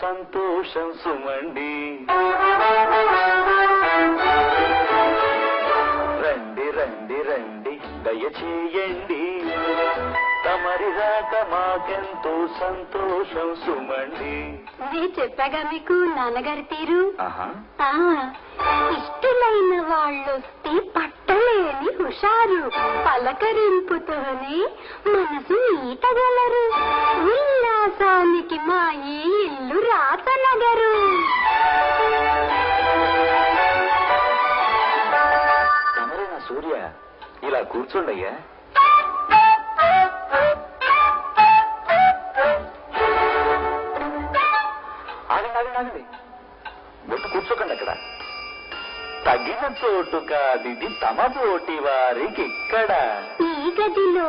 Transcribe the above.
సంతోషం సుమండి. రండి రండి రండి దయచేయండి. తమరి రాక మాకెంతో సంతోషం సుమండి. నేను చెప్పాగా మీకు నాన్నగారి తీరు ఇష్టమైన వాళ్ళొస్తే పట్టలేని హుషారు పలకరింపుతోనే మనసు ఈటగలరు. ఉల్లాసానికి మా ఈ ఇల్లు తమరేనా సూర్య ఇలా కూర్చోండయ్యా? ఆగండి ఆగండి ఆగండి. బొట్టు కూర్చోకండి అక్కడ. తగిన చోటు కాదిది తమ పోటీ వారికి ఇక్కడ ఈ గదిలో